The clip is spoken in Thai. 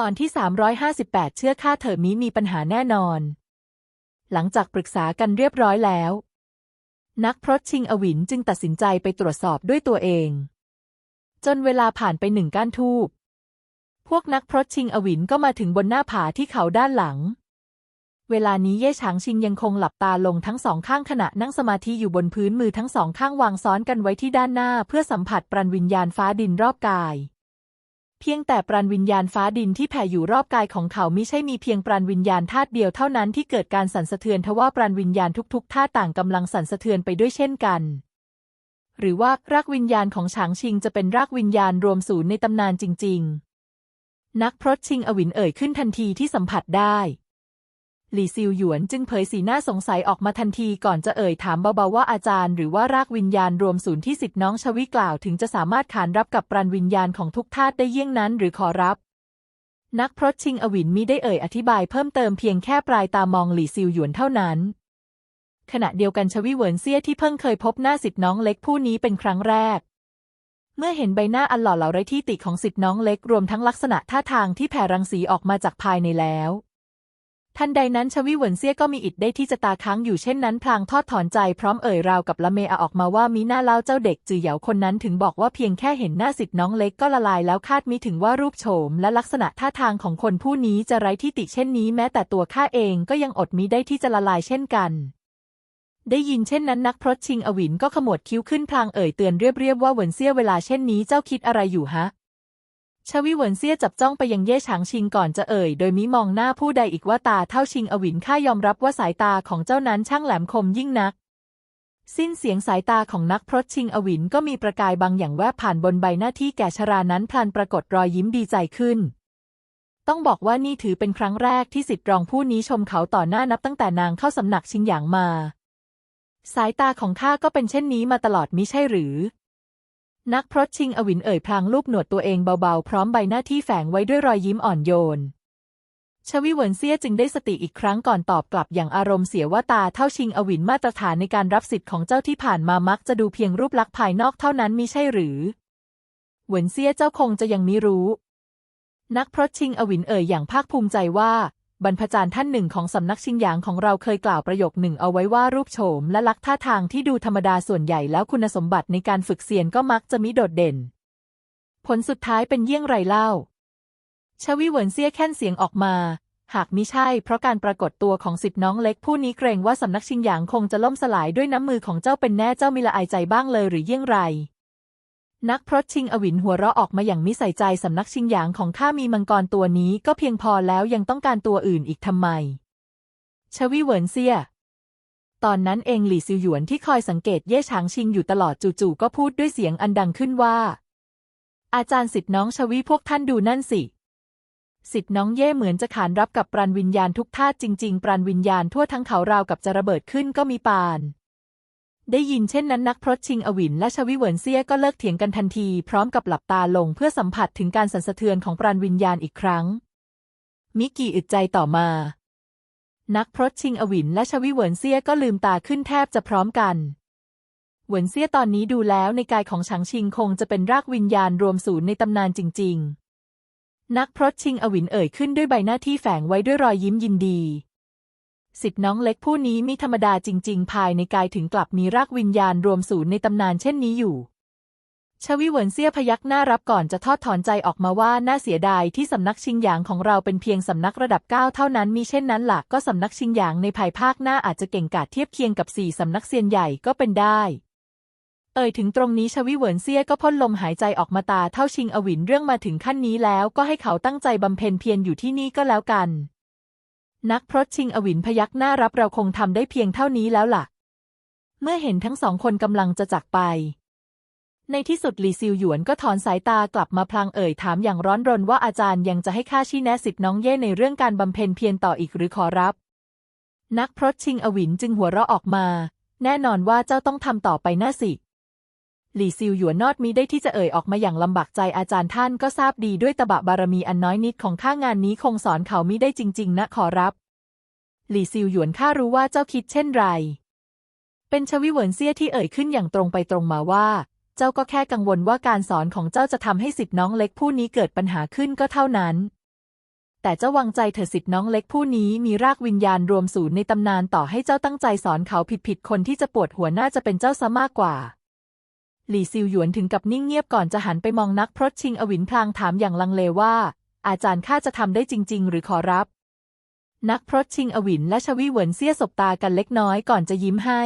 ตอนที่ 358 เชื่อข้าเถอะมิมีปัญหาแน่นอน หลังจากปรึกษากันเรียบร้อยแล้ว นักพรตชิงอวินจึงตัดสินใจไปตรวจสอบด้วยตัวเอง จนเวลาผ่านไปหนึ่งก้านทูบพวกนักพรตชิงอวินก็มาถึงบนหน้าผาที่เขาด้านหลัง เวลานี้เย่ฉางชิงยังคงหลับตาลงทั้งสองข้างขณะนั่งสมาธิอยู่บนพื้นมือทั้งสองข้างวางซ้อนกันไว้ที่ด้านหน้าเพื่อสัมผัสปรันวิญญาณฟ้าดินรอบกาย เพียงแต่ปรันวิญญาณฟ้าดินที่แผ่อยู่รอบกายของเขามิใช่มีเพียงปรันวิญญาณธาตุเดียวเท่านั้นที่เกิดการสั่นสะเทือนทว่าปรันวิญญาณทุกๆธาตุต่างกำลังสั่นสะเทือนไปด้วยเช่นกัน หรือว่ารากวิญญาณของฉางชิงจะเป็นรากวิญญาณรวมศูนย์ในตำนานจริง ๆ นักพรตชิงอวินเอ่ยขึ้นทันทีที่สัมผัสได้ หลี่ซิวหยวนจึงเผยสีหน้าสงสัยออกมาทันทีก่อนจะเอ่ยถามเบาๆว่าอาจารย์หรือว่ารากวิญญาณรวมศูนย์ที่สิทธิน้องชวิกล่าวถึงจะสามารถขานรับกับปรันวิญญาณของทุกธาตุได้เยี่ยงนั้นหรือขอรับ นักพรตชิงอวินมิได้เอ่ยอธิบายเพิ่มเติมเพียงแค่ปลายตามองหลี่ซิวหยวนเท่านั้น ขณะเดียวกันชวิเหวินเซี่ยที่เพิ่งเคยพบหน้าสิทธิน้องเล็กผู้นี้เป็นครั้งแรกเมื่อเห็นใบหน้าอันหล่อเหลาไร้ที่ติของสิทธิน้องเล็กรวมทั้งลักษณะท่าทางที่แผ่รังสีออกมาจากภายในแล้ว ทันใดนั้นชวิหวนเซี่ยก็มีอิดได้ที่จะตาค้างอยู่เช่นนั้นพลางทอดถอนใจพร้อมเอ่ยราวกับละเมอออกมาว่ามีหน้าเล่าเจ้าเด็กจือเหยาคนนั้นถึงบอกว่าเพียงแค่เห็นหน้าสิทธิ์น้องเล็กก็ละลายแล้วคาดมิถึงว่ารูปโฉมและลักษณะท่าทางของคนผู้นี้จะไร้ที่ติเช่นนี้แม้แต่ตัวข้าเองก็ยังอดมิได้ที่จะละลายเช่นกันได้ยินเช่นนั้นนักพรตชิงอวินก็ขมวดคิ้วขึ้นพลางเอ่ยเตือนเรียบๆว่าเหวินเซี่ยเวลาเช่นนี้เจ้าคิดอะไรอยู่ฮะ ชวิเหวินเซียจับจ้องไปยังเย่ฉางชิงก่อนจะเอ่ย โดยมิมองหน้าผู้ใดอีกว่าตาเท่าชิงอวินข้ายอมรับว่าสายตาของเจ้านั้นช่างแหลมคมยิ่งนัก สิ้นเสียงสายตาของนักพรตชิงอวินก็มีประกายบางอย่างแวบผ่านบนใบหน้าที่แก่ชรานั้นพลันปรากฏรอยยิ้มดีใจขึ้น ต้องบอกว่านี่ถือเป็นครั้งแรกที่สิทธิรองผู้นี้ชมเขาต่อหน้านับตั้งแต่นางเข้าสำนักชิงหยางมา สายตาของข้าก็เป็นเช่นนี้มาตลอดมิใช่หรือ นักพรตชิงอวินเอ่ยพลางลูบหนวดตัวเองเบาๆ พร้อมใบหน้าที่แฝงไว้ด้วยรอยยิ้มอ่อนโยน ชวิเวินเซียจึงได้สติอีกครั้งก่อนตอบกลับอย่างอารมณ์เสียว่าตาเท่าชิงอวินมาตรฐานในการรับสิทธิ์ของเจ้าที่ผ่านมามักจะดูเพียงรูปลักษณ์ภายนอกเท่านั้นมิใช่หรือ เหวินเซียเจ้าคงจะยังมิรู้ นักพรตชิงอวินเอ่ยอย่างภาคภูมิใจว่า บรรพจารย์ท่านหนึ่งของสำนักชิงหยางของเราเคยกล่าวประโยคหนึ่งเอาไว้ว่ารูปโฉมและลักษณ์ท่าทางที่ดูธรรมดาส่วนใหญ่แล้วคุณสมบัติในการฝึกเซียนก็มักจะมิโดดเด่น ผลสุดท้ายเป็นเยี่ยงไรเล่า ชวิเหวินเซี่ยแค่นเสียงออกมา หากมิใช่เพราะการปรากฏตัวของสิทธิน้องเล็กผู้นี้เกรงว่าสำนักชิงหยางคงจะล่มสลายด้วยน้ำมือของเจ้าเป็นแน่เจ้ามีละอายใจบ้างเลยหรือเยี่ยงไร นักพรตชิงอวินหัวเราะออกมาอย่างมิใส่ใจสำนักชิงหยางของข้ามีมังกรตัวนี้ก็เพียงพอแล้วยังต้องการตัวอื่นอีกทำไม ชวิเหวินเซีย ตอนนั้นเองหลี่ซิวหยวนที่คอยสังเกตเย่ฉางชิงอยู่ตลอดจู่ๆก็พูดด้วยเสียงอันดังขึ้นว่า อาจารย์สิทธิน้องชวิพวกท่านดูนั่นสิสิทธิน้องเย่เหมือนจะขานรับกับปรันวิญญาณทุกธาจริง ๆ ปรันวิญญาณทั่วทั้งเขาราวกับจะระเบิดขึ้นก็มีปาน ได้ยินเช่นนั้นนักพรตชิงอวินและชวิเหวินเซียก็เลิกเถียงกันทันที พร้อมกับหลับตาลงเพื่อสัมผัสถึงการสั่นสะเทือนของปรันวิญญาณอีกครั้ง มิกี่อึดใจต่อมา นักพรตชิงอวินและชวิเหวินเซียก็ลืมตาขึ้นแทบจะพร้อมกันเหวินเซียตอนนี้ดูแล้วในกายของฉางชิงคงจะเป็นรากวิญญาณรวมศูนย์ในตำนานจริง ๆ นักพรตชิงอวินเอ่ยขึ้นด้วยใบหน้าที่แฝงไว้ด้วยรอยยิ้มยินดี สิทธิน้องเล็กผู้นี้มีธรรมดาจริง ๆ ภายในกายถึงกลับมีรากวิญญาณรวมศูนย์ในตำนานเช่นนี้อยู่ ชวิเหวินเซี่ยพยักหน้ารับก่อนจะทอดถอนใจออกมาว่าน่าเสียดายที่สำนักชิงหยางของเราเป็นเพียงสำนักระดับเก้าเท่านั้นมีเช่นนั้นหลักก็สำนักชิงหยางในภายภาคหน้าอาจจะเก่งกาจเทียบเคียงกับสี่สำนักเซียนใหญ่ก็เป็นได้เอ่ยถึงตรงนี้ชวิเหวินเซี่ยก็พ่นลมหายใจออกมาตาเท่าชิงอวินเรื่องมาถึงขั้นนี้แล้วก็ให้เขาตั้งใจบำเพ็ญเพียรอยู่ที่นี่ก็แล้วกัน นักพรตชิงอวินพยักหน้ารับเราคงทำได้เพียงเท่านี้แล้วล่ะ เมื่อเห็นทั้งสองคนกำลังจะจากไป ในที่สุดหลีซิวหยวนก็ถอนสายตากลับมาพลางเอ่ยถามอย่างร้อนรนว่าอาจารย์ยังจะให้ข้าชี้แนะสิทธิน้องเย่ในเรื่องการบำเพ็ญเพียรต่ออีกหรือขอรับ นักพรตชิงอวินจึงหัวเราะออกมา แน่นอนว่าเจ้าต้องทำต่อไปน่าสิ หลี่ซิวหยวนนอดมีได้ที่จะเอ่ยออกมาอย่างลำบากใจอาจารย์ท่านก็ทราบดีด้วยตบะบารมีอันน้อยนิดของข้างานนี้คงสอนเขามิได้จริง ๆ นะขอรับ หลี่ซิวหยวนข้ารู้ว่าเจ้าคิดเช่นไร เป็นชวิเหวินเซี่ยที่เอ่ยขึ้นอย่างตรงไปตรงมาว่า เจ้าก็แค่กังวลว่าการสอนของเจ้าจะทำให้สิทธิน้องเล็กผู้นี้เกิดปัญหาขึ้นก็เท่านั้น แต่เจ้าวางใจเถอะสิทธิ์น้องเล็กผู้นี้มีรากวิญญาณรวมศูนย์ในตำนานต่อให้เจ้าตั้งใจสอนเขาผิดๆคนที่จะปวดหัวน่าจะเป็นเจ้าซะมากกว่า หลี่ซิวหยวนถึงกับนิ่งเงียบก่อนจะหันไปมองนักพรตชิงอวินพลางถามอย่างลังเลว่า อาจารย์ข้าจะทำได้จริง ๆ หรือขอรับ นักพรตชิงอวินและชวีเหวินเสี้ยสบตากันเล็กน้อยก่อนจะยิ้มให้